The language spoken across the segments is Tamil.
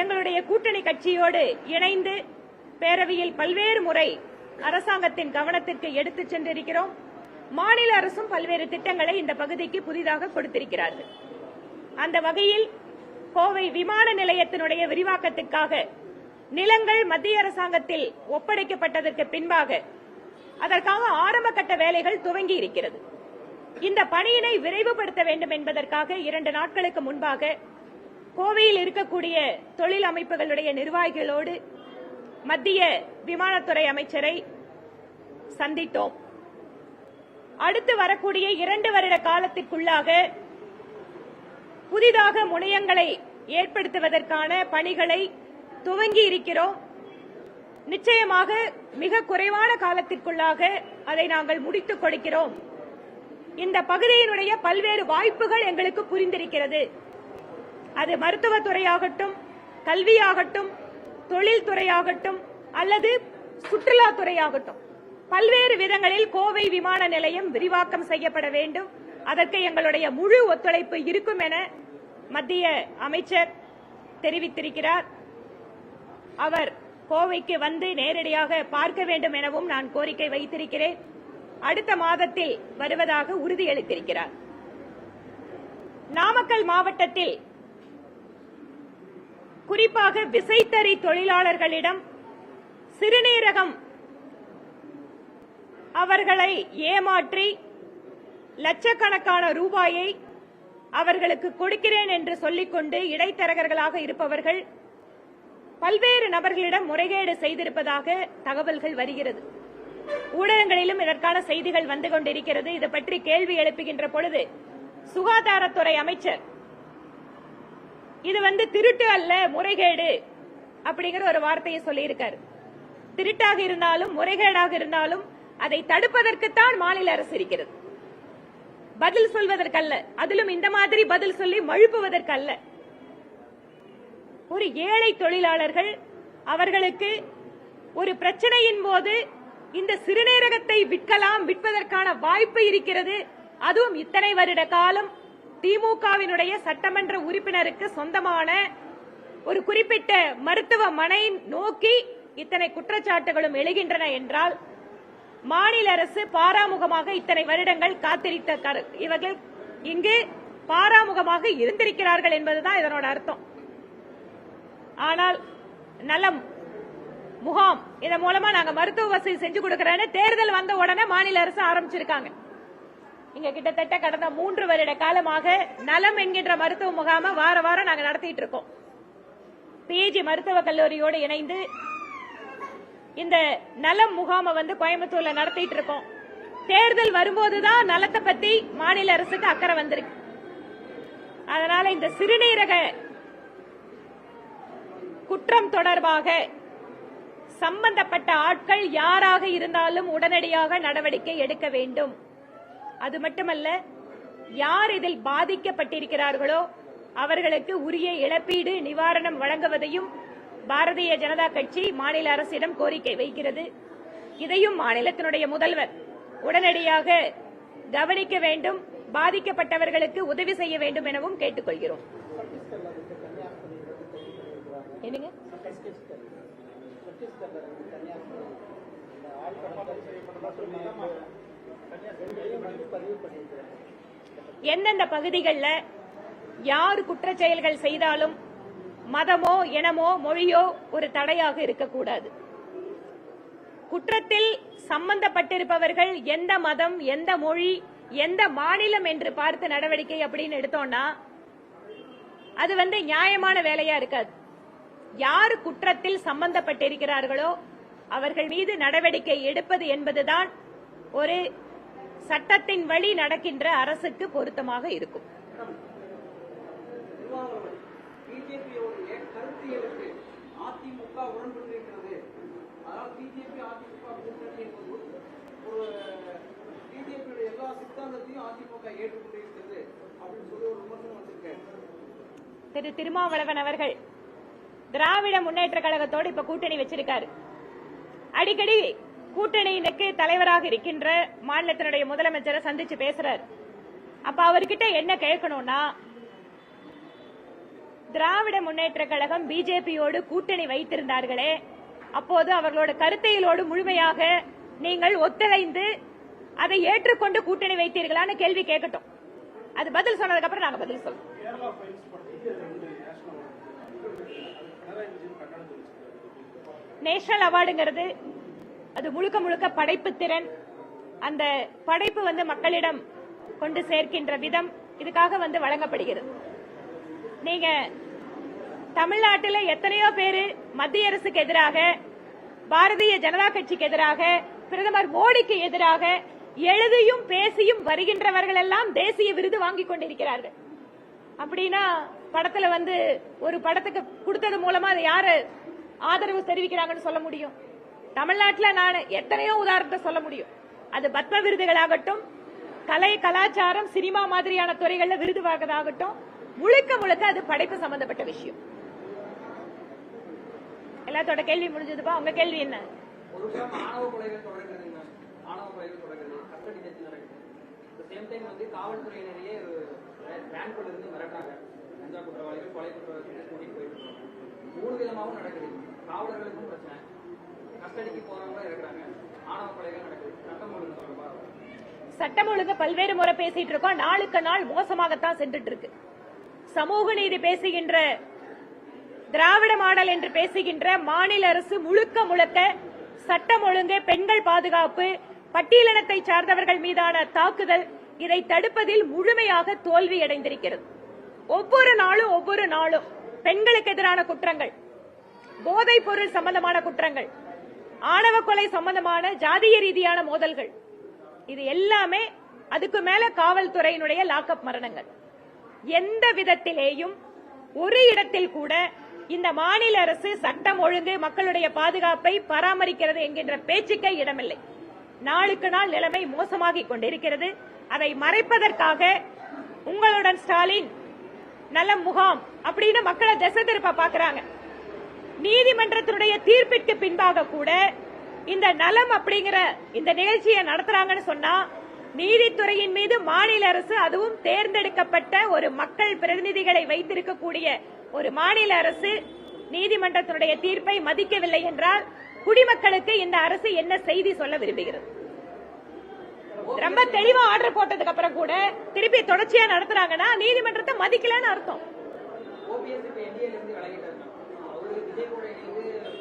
எங்களுடைய கூட்டணி கட்சியோடு இணைந்து பேரவையில் பல்வேறு முறை அரசாங்கத்தின் கவனத்திற்கு எடுத்துச் சென்றிருக்கிறோம். மாநில அரசும் பல்வேறு திட்டங்களை இந்த பகுதிக்கு புதிதாக கொடுத்திருக்கிறார்கள். அந்த வகையில் கோவை விமான நிலையத்தினுடைய விரிவாக்கத்திற்காக நிலங்கள் மத்திய அரசாங்கத்தில் ஒப்படைக்கப்பட்டதற்கு பின்பாக அதற்காக ஆரம்ப கட்ட வேலைகள் துவங்கி இருக்கிறது. இந்த பணியினை விரைவுபடுத்த வேண்டும் என்பதற்காக இரண்டு நாட்களுக்கு முன்பாக கோவையில் இருக்கக்கூடிய தொழில் அமைப்புகளுடைய நிர்வாகிகளோடு மத்திய விமானத்துறை அமைச்சரை சந்தித்தோம். அடுத்து வரக்கூடிய இரண்டு வருட காலத்திற்குள்ளாக புதிதாக முனையங்களை ஏற்படுத்துவதற்கான பணிகளை துவங்கி இருக்கிறோம். நிச்சயமாக மிக குறைவான காலத்திற்குள்ளாக அதை நாங்கள் முடித்துக் கொடுக்கிறோம். இந்த பகுதியினுடைய பல்வேறு வாய்ப்புகள் எங்களுக்கு புரிந்திருக்கிறது. அது மருத்துவத்துறையாகட்டும் கல்வியாகட்டும் தொழில்துறையாகட்டும் அல்லது சுற்றுலாத்துறையாகட்டும். பல்வேறு விதங்களில் கோவை விமான நிலையம் விரிவாக்கம் செய்யப்பட வேண்டும். அதற்கு எங்களுடைய முழு ஒத்துழைப்பு இருக்கும் என மத்திய அமைச்சர் தெரிவித்திருக்கிறார். அவர் கோவைக்கு வந்து நேரடியாக பார்க்க வேண்டும் எனவும் நான் கோரிக்கை வைத்திருக்கிறேன். அடுத்த மாதத்தில் வருவதாக உறுதியளித்திருக்கிறார். நாமக்கல் மாவட்டத்தில் குறிப்பாக விசைத்தறி தொழிலாளர்களிடம் சிறுநீரகம் அவர்களை ஏமாற்றி லட்சக்கணக்கான ரூபாயை அவர்களுக்கு கொடுக்கிறேன் என்று சொல்லிக்கொண்டு இடைத்தரகர்களாக இருப்பவர்கள் பல்வேறு நபர்களிடம் முறைகேடு செய்திருப்பதாக தகவல்கள் வருகிறது. ஊடகங்களிலும் இதற்கான செய்திகள் வந்து கொண்டிருக்கிறது. இது பற்றி கேள்வி எழுப்புகின்ற பொழுது சுகாதாரத்துறை அமைச்சர் இது வந்து திருட்டு அல்ல முறைகேடு அப்படிங்கிற ஒரு வார்த்தையை சொல்லியிருக்காரு. திருட்டாக இருந்தாலும் முறைகேடாக இருந்தாலும் அதை தடுப்பதற்குத்தான் மாநில அரசு இருக்கிறது. பதில் சொல்வதற்கல்ல. அதிலும் இந்த மாதிரி பதில் சொல்லி மழுப்புவதற்கல்ல. ஒரு ஏழை தொழிலாளர்கள் அவர்களுக்கு ஒரு பிரச்சனையின் போது இந்த சிறுநீரகத்தை விற்கலாம் விற்பதற்கான வாய்ப்பு இருக்கிறது. அதுவும் இத்தனை வருட காலம் திமுகவினுடைய சட்டமன்ற உறுப்பினருக்கு சொந்தமான ஒரு குறிப்பிட்ட மருத்துவமனை நோக்கி இத்தனை குற்றச்சாட்டுகளும் எழுகின்றன என்றால் மாநில அரசு பாராமுகமாக இத்தனை வருடங்கள் காத்திருத்த இவர்கள் இங்கு பாராமுகமாக இருந்திருக்கிறார்கள் என்பதுதான் இதனோட அர்த்தம். ஆனால் நலம் முகாம் இதன் மூலமா நாங்க மருத்துவ வசதி செஞ்சு கொடுக்கறேன்னு தேர்தல் வந்த உடனே மாநில அரசு ஆரம்பிச்சிருக்காங்க. இங்க கிட்டத்தட்ட கடந்த மூன்று வருட காலமாக நலம் என்கின்ற மருத்துவ முகாம வார வாரம் நாங்க நடத்திட்டு இருக்கோம். பிஜி மருத்துவக் கல்லூரியோடு இணைந்து இந்த நலம் முகாமை வந்து கோயம்புத்தூர்ல நடத்திட்டு இருக்கோம். தேர்தல் வரும்போதுதான் நலத்தை பத்தி மாநில அரசுக்கு அக்கறை வந்திருக்கு. அதனால இந்த சிறுநீரக குற்றம் தொடர்பாக சம்பந்தப்பட்ட ஆட்கள் யாராக இருந்தாலும் உடனடியாக நடவடிக்கை எடுக்க வேண்டும். அது மட்டுமல்ல யார் இதில் பாதிக்கப்பட்டிருக்கிறார்களோ அவர்களுக்கு உரிய இழப்பீடு நிவாரணம் வழங்குவதையும் பாரதிய ஜனதா கட்சி மாநில அரசிடம் கோரிக்கை வைக்கிறது. இதையும் மாநிலத்தினுடைய முதல்வர் உடனடியாக கவனிக்க வேண்டும் பாதிக்கப்பட்டவர்களுக்கு உதவி செய்ய வேண்டும் எனவும் கேட்டுக்கொள்கிறோம். என்னங்க? எந்தெந்த பகுதிகளில் யார் குற்ற செயல்கள் செய்தாலும் மதமோ இனமோ மொழியோ ஒரு தடையாக இருக்கக்கூடாது. குற்றத்தில் சம்பந்தப்பட்டிருப்பவர்கள் எந்த மதம் எந்த மொழி எந்த மாநிலம் என்று பார்த்து நடவடிக்கை அப்படின்னு எடுத்தோம்னா அது வந்து நியாயமான வேலையா இருக்காது. யார் குற்றத்தில் சம்பந்தப்பட்டிருக்கிறார்களோ அவர்கள் மீது நடவடிக்கை எடுப்பது என்பதுதான் ஒரு சட்டத்தின் வழி நடக்கின்ற அரசுக்கு பொருத்தமாக இருக்கும். திரு திருமாவளவன் அவர்கள் திராவிட முன்னேற்ற கழகத்தோடு இப்ப கூட்டணி வச்சிருக்காரு. அடிக்கடி கூட்டணியினுக்கு தலைவராக இருக்கின்ற மாநிலத்தினுடைய முதலமைச்சரை சந்திச்சு பேசுறாரு. அப்ப அவர்கிட்ட என்ன கேட்கணும்னா திராவிட முன்னேற்ற கழகம் பிஜேபியோடு கூட்டணி வைத்திருந்தார்களே அப்போது அவர்களோட கருத்தைகளோடு முழுமையாக நீங்கள் ஒத்துழைந்து அதை ஏற்றுக்கொண்டு கூட்டணி வைத்தீர்களான்னு கேள்வி கேட்கட்டும். அது பதில் சொன்னதுக்கு அப்புறம் நாங்க பதில் சொல்றோம். நேஷனல் அவார்டுங்கிறது அது முழுக்க முழுக்க படைப்பு திறன். அந்த படைப்பு வந்து மக்களிடம் கொண்டு சேர்க்கின்ற விதம் இதுக்காக வந்து வழங்கப்படுகிறது. நீங்க தமிழ்நாட்டில் எத்தனையோ பேரு மத்திய அரசுக்கு எதிராக பாரதிய ஜனதா கட்சிக்கு எதிராக பிரதமர் மோடிக்கு எதிராக எழுதியும் பேசியும் வருகின்றவர்கள் எல்லாம் தேசிய விருது வாங்கி கொண்டிருக்கிறார்கள். அப்படின்னா படத்துல வந்து ஒரு படத்துக்கு கொடுத்தது மூலமா அதை யாரு ஆதரவு தெரிவிக்கிறாங்கன்னு சொல்ல முடியும். தமிழ்நாட்டில் நான் எத்தனையோ உதாரணத்தை சொல்ல முடியும். அது பத்ம விருதுகளாகட்டும் கலை கலாச்சாரம் சினிமா மாதிரியான துறைகளில் விருது வாங்கதாகட்டும் முழுக்க முழுக்க அது படைப்பு சம்பந்தப்பட்ட விஷயம். எல்லாத்தோட கேள்வி முடிஞ்சதுப்பா? உங்க கேள்வி என்ன? காவல்துறையினரையே மூணு விதமாகவும் நடக்குது. காவலர்களுக்கும் பிரச்சனை. கஸ்டடிக்கு போறவங்க இருக்கிறாங்க. ஆணவ கொலைகள் நடக்குது. சட்டம் ஒழுங்கு தொடர்பாக சட்டம் ஒழுங்கு பல்வேறு முறை பேசிட்டு இருக்கோம். நாளுக்கு நாள் மோசமாகத்தான் சென்றுட்டு இருக்கு. சமூக நீதி பேசுகின்ற திராவிட மாடல் என்று பேசுகின்ற மாநில அரசு முழுக்க முழுக்க சட்டம் ஒழுங்கு பெண்கள் பாதுகாப்பு பட்டியலினத்தை சார்ந்தவர்கள் மீதான தாக்குதல் இதை தடுப்பதில் முழுமையாக தோல்வி அடைந்திருக்கிறது. ஒவ்வொரு நாளும் ஒவ்வொரு நாளும் பெண்களுக்கு எதிரான குற்றங்கள் போதைப் பொருள் சம்பந்தமான குற்றங்கள் ஆணவ கொலை சம்பந்தமான ஜாதிய ரீதியான மோதல்கள். இது எல்லாமே அதுக்கு மேல காவல்துறையினுடைய லாக்அப் மரணங்கள். எந்த விதத்திலேயும் ஒரு இடத்தில் கூட இந்த மாநில அரசு சட்டம் ஒழுங்கு மக்களுடைய பாதுகாப்பை பராமரிக்கிறது என்கின்ற பேச்சுக்கே இடமில்லை. நாளுக்கு நாள் நிலைமை மோசமாகிக் கொண்டிருக்கிறது. அதை மறைப்பதற்காக உங்களுடன் ஸ்டாலின் நல்ல முகாம் அப்படின்னு மக்களை திசை திருப்ப பாக்குறாங்க. நீதிமன்றத்தினுடைய தீர்ப்பிற்கு பின்பாக கூட இந்த நலம் அப்படிங்கிற இந்த நிகழ்ச்சியை நடத்துறாங்கன்னு சொன்னா நீதித்துறையின் மீது மாநில அரசு அதுவும் தேர்ந்தெடுக்கப்பட்ட ஒரு மக்கள் பிரதிநிதிகளை வைத்திருக்கக்கூடிய ஒரு மாநில அரசு நீதிமன்றத்தினுடைய தீர்ப்பை மதிக்கவில்லை என்றால் குடிமக்களுக்கு இந்த அரசு என்ன செய்தி சொல்ல விரும்புகிறது? ரொம்ப தெளிவா ஆர்டர் போட்டதுக்கு அப்புறம் கூட திருப்பி தொடர்ச்சியா நடத்துறாங்கன்னா நீதிமன்றத்தை மதிக்கலன்னு அர்த்தம்.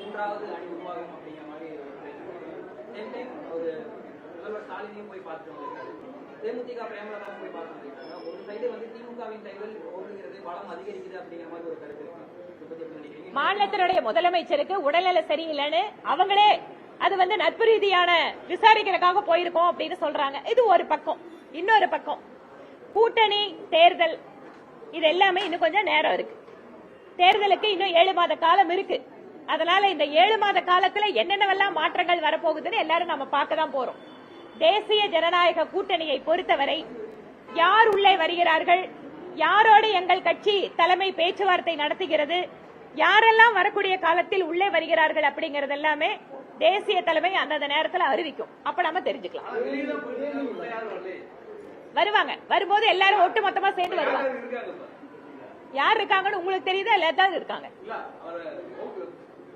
மூன்றாவது அணி உருவாகும் அப்படிங்கிற மாதிரி சேம் டைம் ஒரு முதல்வர் ஸ்டாலினையும் போய் பார்த்துட்டு வந்திருக்காரு. தேமுதிக பிரேமலதாவும் போய் பார்த்து வந்திருக்காங்க. ஒரு சைடு வந்து திமுகவின் கைகள் ஓடுகிறது பலம் அதிகரிக்குது அப்படிங்கிற மாதிரி ஒரு கருத்து இருக்கு. மாநிலத்தினுடைய முதலமைச்சருக்கு உடல்நல சரியில்லைன்னு அவங்களே அது வந்து நட்பு ரீதியான விசாரிக்கிறதுக்காக போயிருக்கோம் அப்படின்னு சொல்றாங்க. இது ஒரு பக்கம். இன்னொரு பக்கம். கூட்டணி தேர்தல் இது எல்லாமே இன்னும் கொஞ்சம் நேரம் இருக்கு. தேர்தலுக்கு இன்னும் ஏழு மாத காலம் இருக்கு. அதனால இந்த ஏழு மாத காலத்துல என்னென்னவெல்லாம் மாற்றங்கள் வரப்போகுதுன்னு எல்லாரும் நம்ம பார்க்க தான் போறோம். தேசிய ஜனநாயக கூட்டணியை பொறுத்தவரை யார் உள்ளே வருகிறார்கள்? யாரோடு எங்கள் கட்சி தலைமை பேச்சுவார்த்தை நடத்துகிறது? யாரெல்லாம் வரக்கூடிய காலத்தில் உள்ளே வருகிறார்கள் அப்படிங்கறது எல்லாமே தேசிய தலைமை அந்தந்த நேரத்துல அறிவிக்கும். அப்ப நம்ம தெரிஞ்சுக்கலாம். வருவாங்க. வரும்போது எல்லாரும் ஒட்டு மொத்தமா சேர்ந்து வருவாங்க. யார் இருக்காங்கன்னு உங்களுக்கு தெரியுதா? இருக்காங்க. இல்ல அவரு ஓகே.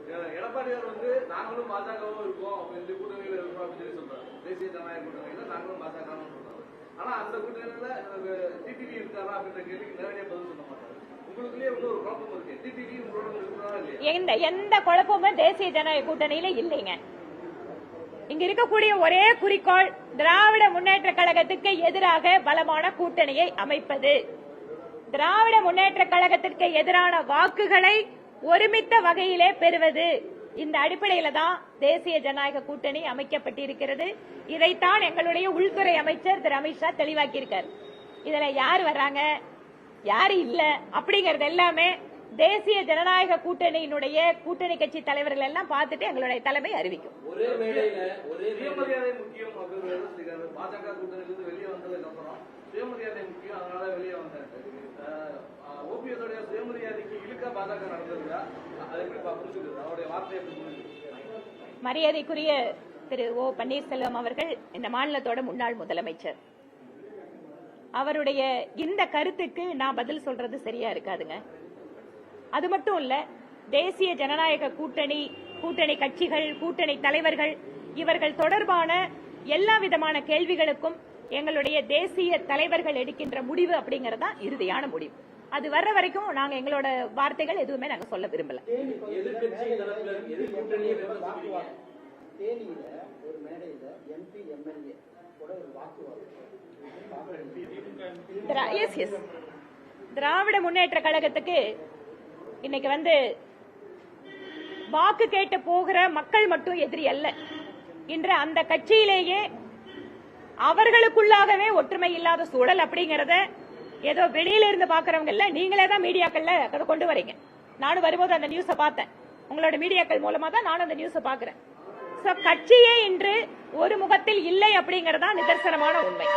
எ- எடப்பாடியார் வந்து நாங்களும் பாஜகவும் இருக்கோம் இந்த கூட்டணியில இருக்கோம் அப்படின்னு சொல்லி சொல்றாரு. தேசிய ஜனநாயக கூட்டணியில நாங்களும் பாஜகவும் சொல்றாரு. ஆனா அந்த கூட்டணியில டிடிவி இருக்காரா அப்படின்ற கேள்விக்கு நேரடியா பதில் சொல்ல மாட்டாரு. உங்களுக்குள்ளேயே வந்து ஒரு குழப்பம் இருக்கு. டிடிவி உங்களோட இருக்கிறாரா இல்லையா? எந்த எந்த குழப்பமும் தேசிய ஜனநாயக கூட்டணியில இல்லைங்க. இங்க இருக்கக்கூடிய ஒரே குறிக்கோள் திராவிட முன்னேற்ற கழகத்துக்கு எதிராக பலமான கூட்டணியை அமைப்பது. திராவிட முன்னேற்ற கழகத்திற்கு எதிரான வாக்குகளை ஒருமித்த வகையிலே பெறுவது இந்த அடிப்படையில தான் தேசிய ஜனநாயக கூட்டணி அமைக்கப்பட்டிருக்கிறது. இதைத்தான் எங்களுடைய உள்துறை அமைச்சர் திரு அமித்ஷா தெளிவாக்கியிருக்கார். இதுல யார் வர்றாங்க? யாரு இல்ல? அப்படிங்கறது எல்லாமே தேசிய ஜனநாயக கூட்டணியினுடைய கூட்டணி கட்சி தலைவர்கள் எல்லாம் பார்த்துட்டு எங்களுடைய தலைமை அறிவிக்கும். பாஜக கூட்டணியிலிருந்து வெளியே வந்ததுக்கு அப்புறம் சுயமரியாதை முக்கியம் அதனால வெளியே வந்தாரு ஓபிஎஸ் சுயமரியாதைக்கு இழுக்க பாஜக எப்படி புரிஞ்சுக்கிறது? அவருடைய எப்படி மரியாதைக்குரிய திரு ஓ பன்னீர்செல்வம் அவர்கள் இந்த மாநிலத்தோட முன்னாள் முதலமைச்சர். அவருடைய இந்த கருத்துக்கு நான் பதில் சொல்றது சரியா இருக்காதுங்க. அது மட்டும் இல்ல தேசிய ஜனநாயக கூட்டணி கூட்டணி கட்சிகள் கூட்டணி தலைவர்கள் இவர்கள் தொடர்பான எல்லா விதமான கேள்விகளுக்கும் எங்களுடைய தேசிய தலைவர்கள் எடுக்கின்ற முடிவு அப்படிங்கறது தான் இறுதியான முடிவு. அது வர்ற வரைக்கும் நாங்க எங்களோட வார்த்தைகள் எதுவுமே நாங்க சொல்ல விரும்பல. திராவிட முன்னேற்ற கழகத்துக்கு இன்னைக்கு வந்து வாக்கு கேட்டு போகிற மக்கள் மட்டும் எதிரி அல்ல. இன்று அந்த கட்சியிலேயே அவர்களுக்குள்ளாகவே ஒற்றுமை இல்லாத சூழல் அப்படிங்கறத ஏதோ வெளியில இருந்து பாக்குறவங்க இல்ல நீங்களே தான் மீடியாக்கள்ல அதை கொண்டு வரீங்க. நானும் வரும்போது அந்த நியூஸ பார்த்தேன். உங்களோட மீடியாக்கள் மூலமா தான் நானும் அந்த நியூஸ பாக்குறேன் சோ கட்சியே இன்று ஒரு முகத்தில் இல்லை அப்படிங்கறதா நிதர்சனமான உண்மை.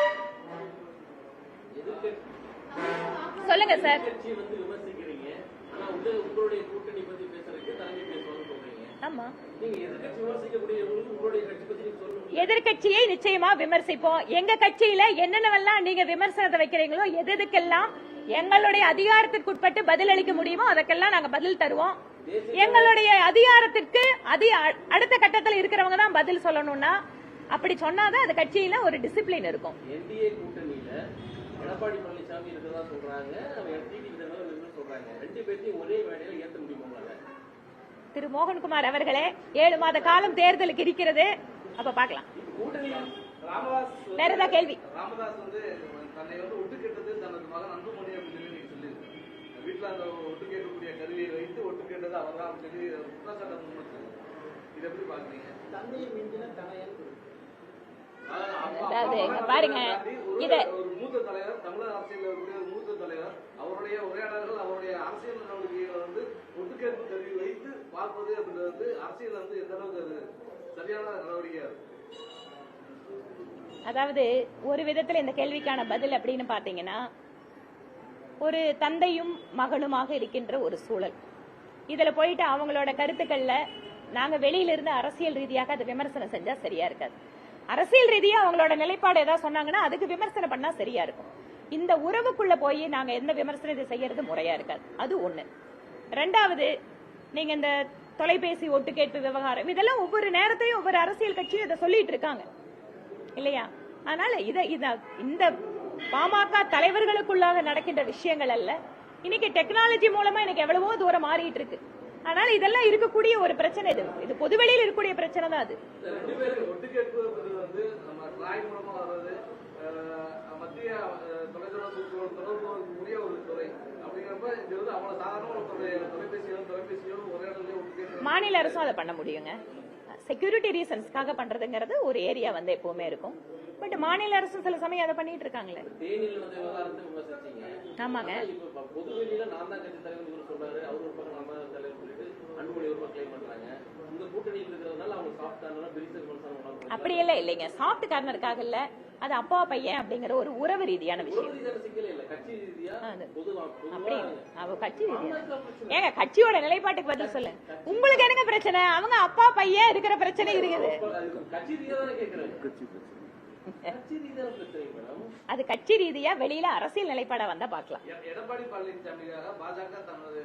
சொல்லுங்க சார் சொல்லணும் எதிர்கட்சியை நிச்சயமா விமர்சிப்போம். எங்க கட்சியில என்னென்னவெல்லாம் நீங்க விமர்சனத்தை வைக்கிறீங்களோ எது எதுக்கெல்லாம் எங்களுடைய அதிகாரத்திற்குட்பட்டு பதில் அளிக்க முடியுமோ அதற்கெல்லாம் நாங்க பதில் தருவோம். எங்களுடைய அதிகாரத்திற்கு அதி அடுத்த கட்டத்தில் இருக்கிறவங்க தான் பதில் சொல்லணும்னா அப்படி சொன்னாதான் அது கட்சியில ஒரு டிசிப்ளின் இருக்கும். எடப்பாடி பழனிசாமி இருக்கிறதா சொல்றாங்க. ரெண்டு பேர்த்தையும் ஒரே மேடையில ஏத்த முடியுமா திரு மோகன்குமார் அவர்களே ஏழு மாத காலம் தேர்தலுக்கு இருக்கிறது. அப்ப பார்க்கலாம். கூட்டணியில் ராமதாஸ் வேற ஏதாவது கேள்வி? ராமதாஸ் வந்து தன்னை வந்து ஒட்டு கேட்டது தனது மகன் அன்புமணி அப்படின்னு சொல்லி நீங்க சொல்லியிருக்கீங்க. வீட்டுல அந்த ஒட்டு கேட்கக்கூடிய கருவியை வைத்து ஒட்டு கேட்டது அவர் தான் சொல்லி குற்றச்சாட்டு முன்வச்சாங்க. இதை எப்படி பாக்குறீங்க தண்ணீர் மிஞ்சின தனையன் அதாவது அப்பா- அதாவது அப்பா இங்க மகன் பாருங்க, இத- ஒரு மூத்த தலைவர் தமிழக அரசியல் மூத்த தலைவர் அவருடைய உரையாடல்கள் அவருடைய அரசியல் நடவடிக்கைகளை வந்து ஒட்டுக்கேற்பு கருவி வைத்து பார்ப்பது அப்படின்றது வந்து அரசியல் வந்து எந்த அளவுக்கு அது சரியான நடவடிக்கையா அதாவது ஒரு விதத்துல இந்த கேள்விக்கான பதில் அப்படின்னு பாத்தீங்கன்னா ஒரு தந்தையும் மகனுமாக இருக்கின்ற ஒரு சூழல். இதுல போயிட்டு அவங்களோட கருத்துக்கள்ல நாங்க வெளியில இருந்து அரசியல் ரீதியாக அதை விமர்சனம் செஞ்சா சரியா இருக்காது. அரசியல் ரீதியா அவங்களோட நிலைப்பாடு ஏதாவது சொன்னாங்கன்னா அதுக்கு விமர்சனம் பண்ணா சரியா இருக்கும். இந்த உறவுக்குள்ள போய் நாங்க எந்த விமர்சனத்தை செய்யறது முறையா இருக்காது. அது ஒண்ணு. ரெண்டாவது நீங்க இந்த தொலைபேசி ஒட்டுக்கேட்பு விவகாரம் இதெல்லாம் ஒவ்வொரு நேரத்திலையும் ஒவ்வொரு அரசியல் கட்சியும் இதை சொல்லிட்டு இருக்காங்க. இல்லையா? அதனால இத இத இந்த பாமக தலைவர்களுக்குள்ளாக நடக்கின்ற விஷயங்கள் அல்ல. இன்னைக்கு டெக்னாலஜி மூலமா எனக்கு எவ்வளவோ தூரம் மாறிட்டு இருக்கு. அதனால இதெல்லாம் இருக்கக்கூடிய ஒரு பிரச்சனை இது. இது பொதுவெளியில் இருக்கக்கூடிய பிரச்சனை தான் அது. தொலைபேசியோ தொலைபேசியோ மாநில அரசும் அதை பண்ண முடியுங்க. செக்யூரிட்டி ரீசன்ஸ்க்காக பண்றதுங்கிறது ஒரு ஏரியா வந்து எப்பவுமே இருக்கும். பட் மாநில அரசும் சில சமயம் அதை பண்ணிட்டு இருக்காங்களே. ஆமாங்க. அன்புமணி ஒரு பண்றாங்க? கூட்டணியில் இருக்கிறதுனால அவங்க சாஃப்ட் அப்படி எல்லாம் இல்லைங்க. சாஃப்ட் கார்னருக்காக இல்ல. அது அப்பா பையன் அப்படிங்கிற ஒரு உறவு ரீதியான விஷயம். ரீதியான சிக்கலே இல்ல. கட்சி ரீதியா அது. பொதுவா அப்படி அவ கட்சி ரீதியா. ஏங்க கட்சியோட நிலைப்பாட்டுக்கு பதில் சொல்லு. உங்களுக்கு என்னங்க பிரச்சனை? அவங்க அப்பா பையன் இருக்கிற பிரச்சனை இருக்குது. அது கட்சி ரீதியா வெளியில அரசியல் நிலைப்பாடா வந்தா பார்க்கலாம். எ- எடப்பாடி பழனிசாமிக்காக பாஜக தனது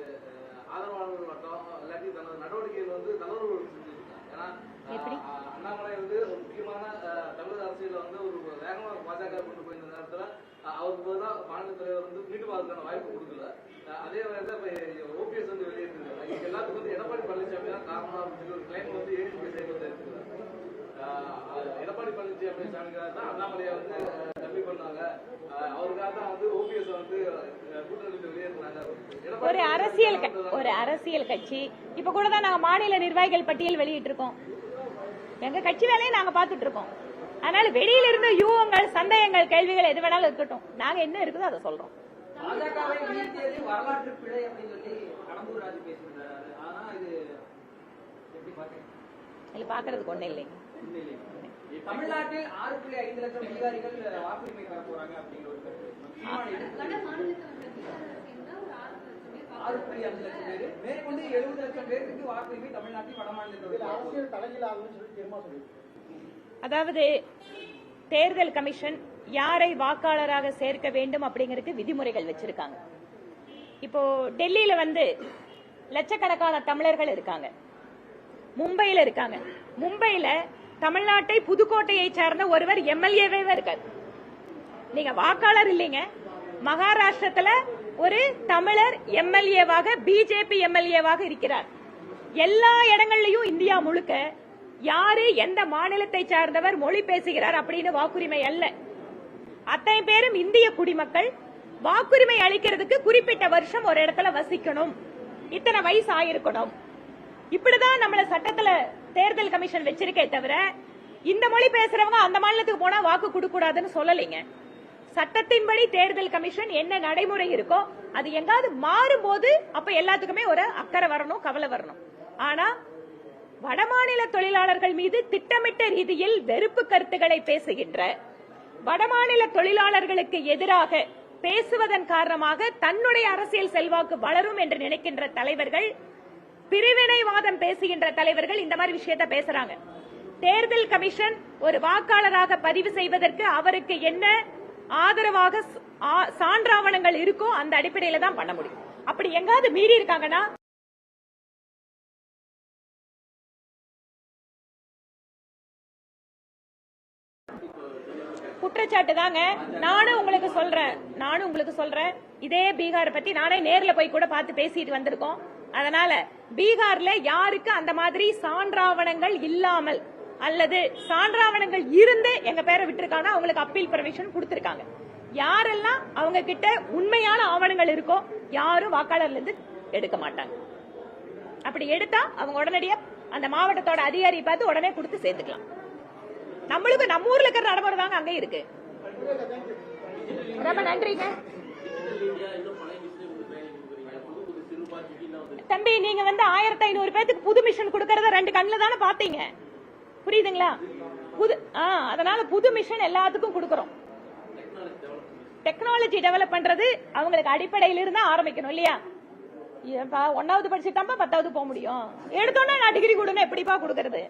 ஆதரவாளர்கள் வட்டம் இல்லாட்டி தனது நடவடிக்கைகள் வந்து தளர்வுகள் செஞ்சிருக்காங்க. ஏன்னா அண்ணாமலை வந்து ஒரு முக்கியமான தமிழக அரசியல வந்து ஒரு வேகமா பாஜக கொண்டு போயிருந்த நேரத்துல அவருக்கு பதிலாக மாநில தலைவர் வந்து மீண்டும் அதுக்கான வாய்ப்பு கொடுக்கல. அதே நேரத்தில் இப்ப ஓபிஎஸ் வந்து வெளியேற்றிருக்காரு. இது எல்லாத்துக்கும் வந்து எடப்பாடி பழனிசாமி தான் காரணம் அப்படின்னு ஒரு கிளைம் வந்து ஏடிபி சைடு வந்து இருக்கிறார் ஆஹ் எடப்பாடி பழனிசாமி சாமிக்காக தான் அண்ணாமலையை வந்து கம்மி பண்ணாங்க. அவருக்காக தான் வந்து ஓபிஎஸ் வந்து அஹ், கூட்டணியிலிருந்து வெளியேற்றினாங்க எடப்பாடி ஒரு அரசியல் ஒரு அரசியல் கட்சி. இப்ப கூட தான் நாங்க மாநில நிர்வாகிகள் பட்டியல் வெளியிட்டு இருக்கோம் எங்க கட்சி வேலையை நாங்க பாத்துட்டு இருக்கோம் அதனால வெளியில இருந்து யூகங்கள் சந்தேகங்கள் கேள்விகள் எது வேணாலும் இருக்கட்டும். நாங்க என்ன இருக்குதோ அதை சொல்றோம். இதுல பாக்குறதுக்கு ஒண்ணு இல்லைங்க. தமிழ்நாட்டில் ஆறு புள்ளி ஐந்து லட்சம் அதிகாரிகள் வாக்குரிமை பெற போறாங்க அப்படிங்கிற ஒரு ஆறு புள்ளி அஞ்சு லட்சம் பேர் மேற்கொண்டு எழுபது லட்சம் பேருக்கு வாக்குரிமை தமிழ்நாட்டில் வட மாநிலத்தில் இதுல அரசியல் சொல்லி சொல்லியிருக்காங்க. அதாவது தேர்தல் கமிஷன் யாரை வாக்காளராக சேர்க்க வேண்டும் அப்படிங்கறதுக்கு விதிமுறைகள் வச்சிருக்காங்க. இப்போ டெல்லியில வந்து லட்சக்கணக்கான தமிழர்கள் இருக்காங்க. மும்பையில இருக்காங்க. மும்பையில தமிழ்நாட்டை புதுக்கோட்டையை சேர்ந்த ஒருவர் எம்எல்ஏவே இருக்காரு. நீங்க வாக்காளர் இல்லைங்க. மகாராஷ்டிரத்துல ஒரு தமிழர் எம்எல்ஏவாக பிஜேபி எம்எல்ஏவாக இருக்கிறார். எல்லா இடங்கள்லயும் இந்தியா முழுக்க யாரு எந்த மாநிலத்தை சார்ந்தவர் மொழி பேசுகிறார் அப்படின்னு வாக்குரிமை அல்ல. அத்தனை பேரும் இந்திய குடிமக்கள். வாக்குரிமை அளிக்கிறதுக்கு குறிப்பிட்ட வருஷம் ஒரு இடத்துல வசிக்கணும். இத்தனை வயசு ஆயிருக்கணும். இப்படிதான் நம்மள சட்டத்துல தேர்தல் கமிஷன் வச்சிருக்கே தவிர இந்த மொழி பேசுறவங்க அந்த மாநிலத்துக்கு போனா வாக்கு கொடுக்க கூடாதுன்னு சொல்லலைங்க. சட்டத்தின்படி தேர்தல் கமிஷன் என்ன நடைமுறை இருக்கோ அது எங்காவது மாறும்போது அப்ப எல்லாத்துக்குமே ஒரு அக்கறை வரணும் கவலை வரணும். ஆனா வடமாநில தொழிலாளர்கள் மீது திட்டமிட்ட ரீதியில் வெறுப்பு கருத்துக்களை பேசுகின்ற வடமாநில தொழிலாளர்களுக்கு எதிராக பேசுவதன் காரணமாக தன்னுடைய அரசியல் செல்வாக்கு வளரும் என்று நினைக்கின்ற தலைவர்கள் பிரிவினைவாதம் பேசுகின்ற தலைவர்கள் இந்த மாதிரி விஷயத்த பேசுறாங்க. தேர்தல் கமிஷன் ஒரு வாக்காளராக பதிவு செய்வதற்கு அவருக்கு என்ன ஆதரவாக சான்றாவணங்கள் இருக்கோ அந்த அடிப்படையில தான் பண்ண முடியும். அப்படி எங்காவது மீறி இருக்காங்கன்னா குற்றச்சாட்டு தாங்க. நானும் உங்களுக்கு சொல்றேன். நானும் உங்களுக்கு சொல்றேன். இதே பீகார் பத்தி நானே நேர்ல போய் கூட பார்த்து பேசிட்டு வந்திருக்கோம். அதனால பீகார்ல யாருக்கு அந்த மாதிரி சான்றாவணங்கள் இல்லாமல் அல்லது சான்றாவணங்கள் இருந்து எங்க பேரை விட்டுருக்காங்க அவங்களுக்கு அப்பீல் பர்மிஷன் கொடுத்திருக்காங்க. யாரெல்லாம் அவங்க கிட்ட உண்மையான ஆவணங்கள் இருக்கோ யாரும் வாக்காளர்ல இருந்து எடுக்க மாட்டாங்க. அப்படி எடுத்தா அவங்க உடனடியா அந்த மாவட்டத்தோட அதிகாரி பார்த்து உடனே கொடுத்து சேர்த்துக்கலாம். நம்மளுக்கு நம்ம ஊர்ல இருக்கிற நடைமுறை தாங்க அங்கே இருக்கு. ரொம்ப நன்றிங்க. தம்பி நீங்க வந்து ஆயிரத்தி ஐநூறு பேத்துக்கு புது மிஷின் கொடுக்கறத ரெண்டு கண்ணுல தானே பாத்தீங்க புரியுதுங்களா? புது ஆ அதனால புது மிஷின் எல்லாத்துக்கும் கொடுக்கறோம். டெக்னாலஜி டெவலப் பண்றது அவங்களுக்கு அடிப்படையில இருந்து ஆரம்பிக்கணும் இல்லையா? ஒன்னாவது படிச்சுட்டாம்பா பத்தாவது போக முடியும். எடுத்தோன்னா நான் டிகிரி கொடுன்னு எப்படிப்பா கொடுக்கறது?